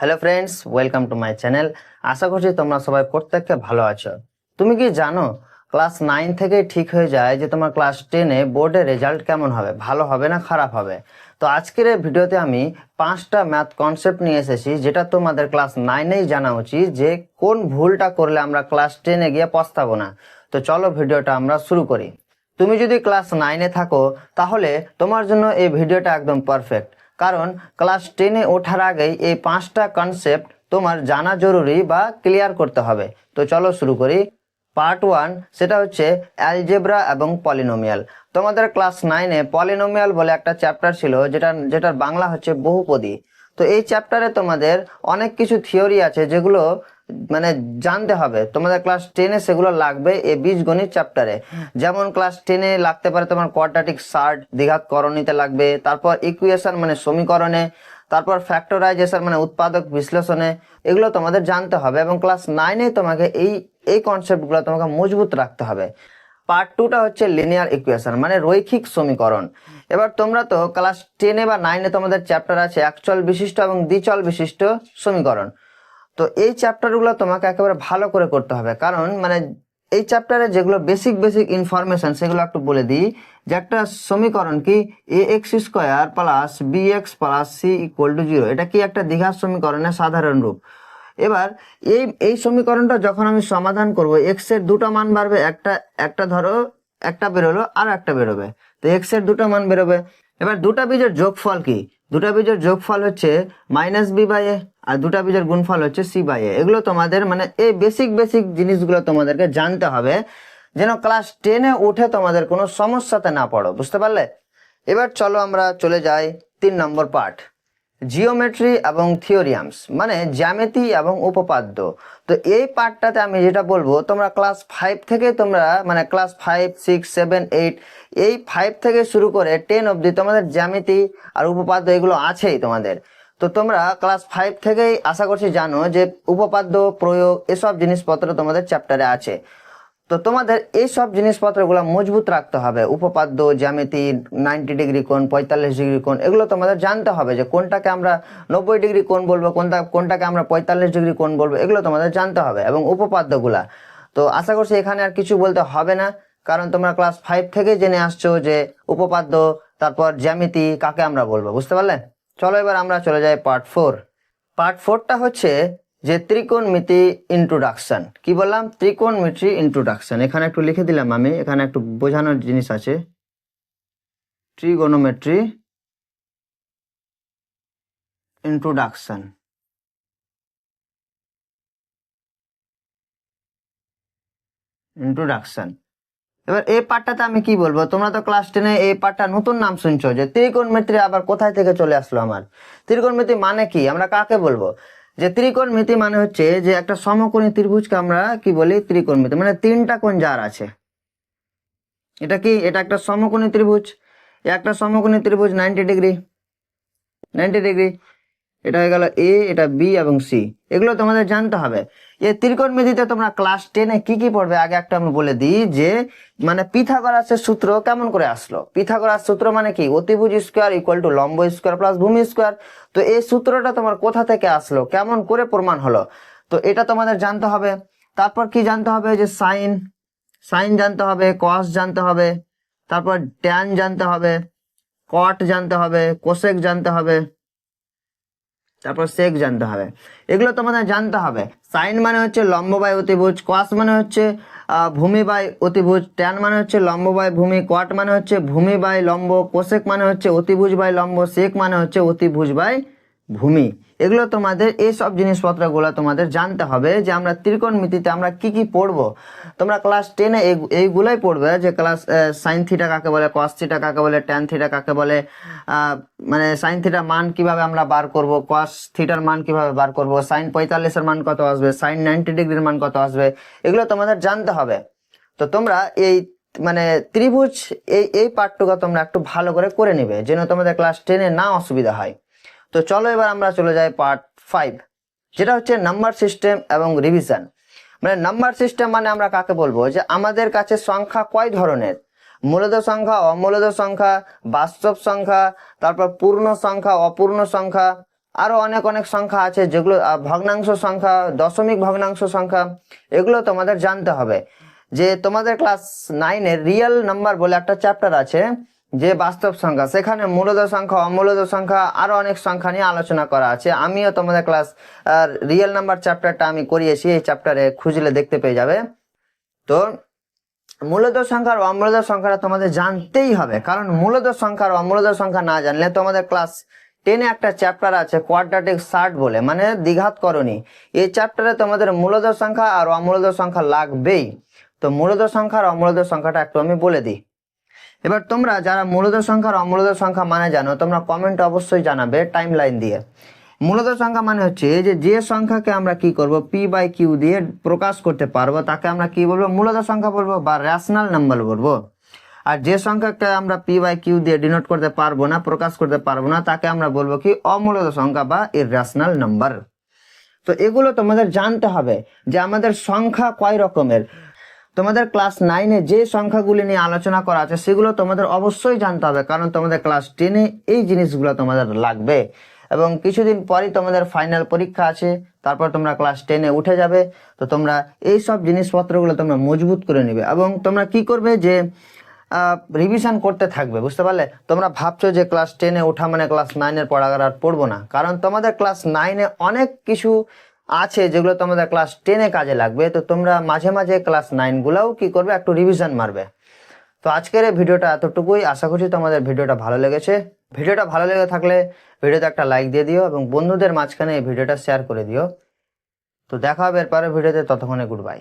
Hello friends welcome to my channel আশা করছি তোমরা সবাই প্রত্যেককে ভালো আছো। তুমি কি জানো ক্লাস নাইন থেকে ঠিক হয়ে যায় যে তোমার ক্লাস টেনে বোর্ডের রেজাল্ট কেমন হবে? ভালো হবে না খারাপ হবে? তো আজকের এই ভিডিওতে আমি পাঁচটা ম্যাথ কনসেপ্ট নিয়ে এসেছি, যেটা তোমাদের ক্লাস নাইনেই জানা উচিত যে কোন ভুলটা করলে আমরা ক্লাস টেনে গিয়ে পস্তাবো না। তো চলো ভিডিওটা আমরা শুরু করি। তুমি যদি ক্লাস নাইনে থাকো, তাহলে তোমার জন্য এই ভিডিওটা একদম পারফেক্ট কারণ ক্লাস টেনে ওঠার আগেই এই পাঁচটা কনসেপ্ট তোমার জানা জরুরি বা ক্লিয়ার করতে হবে। তো চলো শুরু করি। পার্ট ওয়ান সেটা হচ্ছে অ্যালজেব্রা এবং পলিনোমিয়াল তোমাদের ক্লাস নাইনে পলিনোমিয়াল বলে একটা চ্যাপ্টার ছিল যেটা যেটার বাংলা হচ্ছে বহুপদী। তো এই চ্যাপ্টারে তোমাদের অনেক কিছু থিওরি আছে, যেগুলো মানে জানতে হবে, তোমাদের ক্লাস টেনে সেগুলো লাগবে এই বীজগণিত চ্যাপ্টারে যেমন ক্লাস টেনে লাগতে পারে তোমার কোয়াড্রাটিক সার্ট দ্বিঘাত করণীতে লাগবে, তারপর ইকুয়েশন মানে সমীকরণে, তারপর ফ্যাক্টরাইজেশন মানে উৎপাদক বিশ্লেষণে, এগুলো তোমাদের জানতে হবে এবং ক্লাস নাইনে তোমাকে এই এই কনসেপ্টগুলো তোমাকে মজবুত রাখতে হবে। পার্ট টুটা হচ্ছে লিনিয়ার ইকুয়েশন মানে রৈখিক সমীকরণ। এবার তোমরা তো ক্লাস টেনে বা নাইনে তোমাদের চ্যাপ্টার আছে, একচল বিশিষ্ট এবং দ্বিচল বিশিষ্ট সমীকরণ। তো এই চ্যাপ্টারগুলো তোমাকে একেবারে ভালো করে করতে হবে। কারণ মানে এই চ্যাপ্টারে যেগুলো বেসিক বেসিক ইনফরমেশন সেগুলো একটু বলে দিই। যে একটা সমীকরণ কি? A x square plus b x plus c equal to zero এটা কি একটা দ্বিঘাত সমীকরণের সাধারণ রূপ? এবার এই এই সমীকরণটা যখন আমি সমাধান করব এক্সের দুটো মান বাড়বে, একটা একটা ধরো, একটা বেরোলো, আর একটা বেরোবে। তো এক্সের দুটো মান বেরোবে। এবার দুটা বীজের যোগফল কি? দুটা বীজের যোগফল হচ্ছে মাইনাস বি বাই এ আর দুটা বীজের গুণফল হচ্ছে সি বাই এ এগুলো তোমাদের মানে এই বেসিক বেসিক জিনিসগুলো তোমাদেরকে জানতে হবে, যেন ক্লাস টেনে উঠে তোমাদের কোনো সমস্যাতে না পড়ো, বুঝতে পারলে? এবার চলো আমরা চলে যাই তিন নম্বর পার্ট জিওমেট্রি এবং থিওরিয়ামস মানে জ্যামিতি এবং উপপাদ্য। তো এই পার্টটাতে আমি যেটা বলব, তোমরা ক্লাস ফাইভ থেকে তোমরা মানে class five six seven eight এই ফাইভ থেকে শুরু করে টেন অবধি তোমাদের জ্যামিতি আর উপপাদ্য এগুলো আছেই তোমাদের। তো তোমরা ক্লাস ফাইভ থেকেই আশা করছি জানো যে উপপাদ্য, প্রয়োগ, এসব জিনিসপত্র তোমাদের চ্যাপ্টারে আছে। তো তোমাদের এই সব জিনিসপত্রগুলো মজবুত রাখতে হবে। উপপাদ্য জ্যামিতি নাইনটি ডিগ্রি কোণ, পঁয়তাল্লিশ ডিগ্রি কোণ, এগুলো তোমাদের জানতে হবে যে কোনটাকে আমরা নব্বই ডিগ্রি কোণ বলব, কোনটা, কোনটাকে আমরা পঁয়তাল্লিশ ডিগ্রি কোণ বলব, এগুলো তোমাদের জানতে হবে এবং উপপাদ্যগুলা। তো আশা করছি এখানে আর কিছু বলতে হবে না, কারণ তোমরা ক্লাস ফাইভ থেকে জেনে আসছো যে উপপাদ্য, তারপর জ্যামিতি কাকে আমরা বলব, বুঝতে পারলে? চলো এবার আমরা চলে যাই পার্ট ফোর পার্ট ফোরটা হচ্ছে যে ত্রিকোণমিতি ইন্ট্রোডাকশন কি বললাম? ত্রিকোণমিতি ইন্ট্রোডাকশন এখানে একটু লিখে দিলাম আমি। এখানে একটু বোঝানোর জিনিস আছে। ট্রিগোনোমেট্রি ইন্ট্রোডাকশন ইন্ট্রোডাকশন এবার এই পার্টটাতে আমি কি বলব? তোমরা তো ক্লাস টেনে এই পার্টটা নতুন নাম শুনছো যে ত্রিকোণমিতি আবার কোথায় থেকে চলে আসলো আমার? ত্রিকোণমিতি মানে কি? আমরা কাকে বলব? যে ত্রিকোণমিতি মানে হচ্ছে যে একটা সমকোণী ত্রিভুজকে আমরা কি বলি? ত্রিকোণমিতি মানে তিনটা কোণ যার আছে। এটা কি? এটা একটা সমকোণী ত্রিভুজ। একটা সমকোণী ত্রিভুজ নাইনটি ডিগ্রি নাইনটি ডিগ্রি এটা হয়ে গেল এ এটা বি এবং সি এগুলো তোমাদের জানতে হবে। এই ত্রিকোণমিতিতে তোমরা ক্লাস টেনে কি কি পড়বে? আগে একটা আমি বলে দিই যে মানে পিথাগোরাসের সূত্র কেমন করে আসলো? পিথাগোরাস সূত্র মানে কি? অতিভুজ স্কোয়ার ইকুয়াল টু লম্ব স্কোয়ার প্লাস ভূমি স্কোয়ার তো এই সূত্রটা তোমার কোথা থেকে আসলো? কেমন করে প্রমাণ হলো? তো এটা তোমাদের জানতে হবে। তারপর কি জানতে হবে? যে সাইন সাইন জানতে হবে কস জানতে হবে। তারপর ট্যান জানতে হবে কট জানতে হবে কোসেক জানতে হবে। তারপর সেক জানতে হবে। এগুলো তোমাদের জানতে হবে। সাইন মানে হচ্ছে লম্ববায় অতিভুজ কস মানে হচ্ছে ভূমি বাই অতিভুজ ট্যান মানে হচ্ছে লম্ব বাই ভূমি কট মানে হচ্ছে ভূমি বাই লম্ব কোশেক মানে হচ্ছে অতিভুজ বাই লম্ব সেক মানে হচ্ছে অতিভুজ বাই ভূমি, এগুলো তোমাদের, এই সব জিনিসপত্রগুলো তোমাদের জানতে হবে যে আমরা ত্রিকোণমিতিতে আমরা কি কি পড়ব। তোমরা ক্লাস টেনে এইগুলোই পড়বে, যে ক্লাস সাইন থিটা কাকে বলে কস থিটা কাকে বলে ট্যান থিটা কাকে বলে মানে সাইন থিটার মান কীভাবে আমরা বার করব কস থিটার মান কীভাবে বার করব সাইন পঁয়তাল্লিশের মান কত আসবে সাইন নাইনটি ডিগ্রির মান কত আসবে, এগুলো তোমাদের জানতে হবে। তো তোমরা এই মানে ত্রিভুজ, এই এই পার্টটুকু তোমরা একটু ভালো করে করে নিবে, যেন তোমাদের ক্লাস টেনে না অসুবিধা হয়। তো চলো এবার আমরা চলে যাই পার্ট ফাইভ যেটা হচ্ছে নাম্বার সিস্টেম এবং রিভিশন মানে নাম্বার সিস্টেম মানে আমরা কাকে বলব? যে আমাদের কাছে সংখ্যা কয় ধরনের? মূলত সংখ্যা, অমূলত সংখ্যা, বাস্তব সংখ্যা, তারপর পূর্ণ সংখ্যা, অপূর্ণ সংখ্যা, আরও অনেক অনেক সংখ্যা আছে যেগুলো ভগ্নাংশ সংখ্যা, দশমিক ভগ্নাংশ সংখ্যা, এগুলো তোমাদের জানতে হবে। যে তোমাদের ক্লাস নাইনের রিয়েল নাম্বার বলে একটা চ্যাপ্টার আছে যে বাস্তব সংখ্যা, সেখানে মূলদ সংখ্যা, অমূলদ সংখ্যা, আরও অনেক সংখ্যা নিয়ে আলোচনা করা আছে। আমিও তোমাদের ক্লাস রিয়েল নাম্বার চ্যাপ্টারটা আমি করিয়েছি এই চ্যাপ্টারে খুঁজলে দেখতে পেয়ে যাবে। তো মূলত সংখ্যা আর অমূলদ সংখ্যাটা তোমাদের জানতেই হবে, কারণ মূলত সংখ্যা আর অমূলদ সংখ্যা না জানলে তোমাদের ক্লাস টেনে একটা চ্যাপ্টার আছে কোয়াড্রাটিক সার্ট বলে মানে দ্বিঘাত করণী এই চ্যাপ্টারে তোমাদের মূলত সংখ্যা আর অমূলদ সংখ্যা লাগবেই। তো মূলত সংখ্যা আর অমূলদ সংখ্যাটা একটু আমি বলে দিই। এবার তোমরা যারা মূলদ সংখ্যা আর অমূলদ সংখ্যা মানে জানো, তোমরা কমেন্ট অবশ্যই জানাবে টাইম লাইন দিয়ে। মূলত সংখ্যা মানে হচ্ছে যে যে সংখ্যাকে আমরা কি করব পি বাই কিউ দিয়ে প্রকাশ করতে পারব, তাকে আমরা কি বলব মূলত সংখ্যা বলব বা রেশনাল নাম্বার বলব। আর যে সংখ্যাকে আমরা পি বাই কিউ দিয়ে ডিনোট করতে পারব না, প্রকাশ করতে পারব না, তাকে আমরা বলব কি অমূলত সংখ্যা বা এর ইরেশনাল নাম্বার তো এগুলো তোমাদের জানতে হবে যে আমাদের সংখ্যা কয় রকমের। তোমাদের ক্লাস নাইনে যে সংখ্যাগুলি নিয়ে আলোচনা করা আছে, সেগুলো তোমাদের অবশ্যই জানতে হবে, কারণ তোমাদের ক্লাস টেনে এই জিনিসগুলো তোমাদের লাগবে। এবং কিছুদিন পরই তোমাদের ফাইনাল পরীক্ষা আছে, তারপর তোমরা ক্লাস টেনে উঠে যাবে, তো তোমরা এই সব জিনিসপত্রগুলো তোমরা মজবুত করে নেবে। এবং তোমরা কি করবে যে রিভিশন করতে থাকবে, বুঝতে পারলে? তোমরা ভাবছ যে ক্লাস টেনে ওঠা মানে ক্লাস নাইনের পড়াগার আর পড়ব না, কারণ তোমাদের ক্লাস নাইনে অনেক কিছু আছে, যেগুলো তোমাদের ক্লাস টেনে কাজে লাগবে। তো তোমরা মাঝে মাঝে ক্লাস নাইনগুলোও কি করবে, একটু রিভিশন মারবে। তো আজকের এই ভিডিওটা এতটুকুই। আশা করছি তোমাদের ভিডিওটা ভালো লেগেছে। ভিডিওটা ভালো লেগে থাকলে ভিডিওতে একটা লাইক দিয়ে দিও এবং বন্ধুদের মাঝখানে এই ভিডিওটা শেয়ার করে দিও। তো দেখা হবে এরপরে ভিডিওতে, ততক্ষণে গুড বাই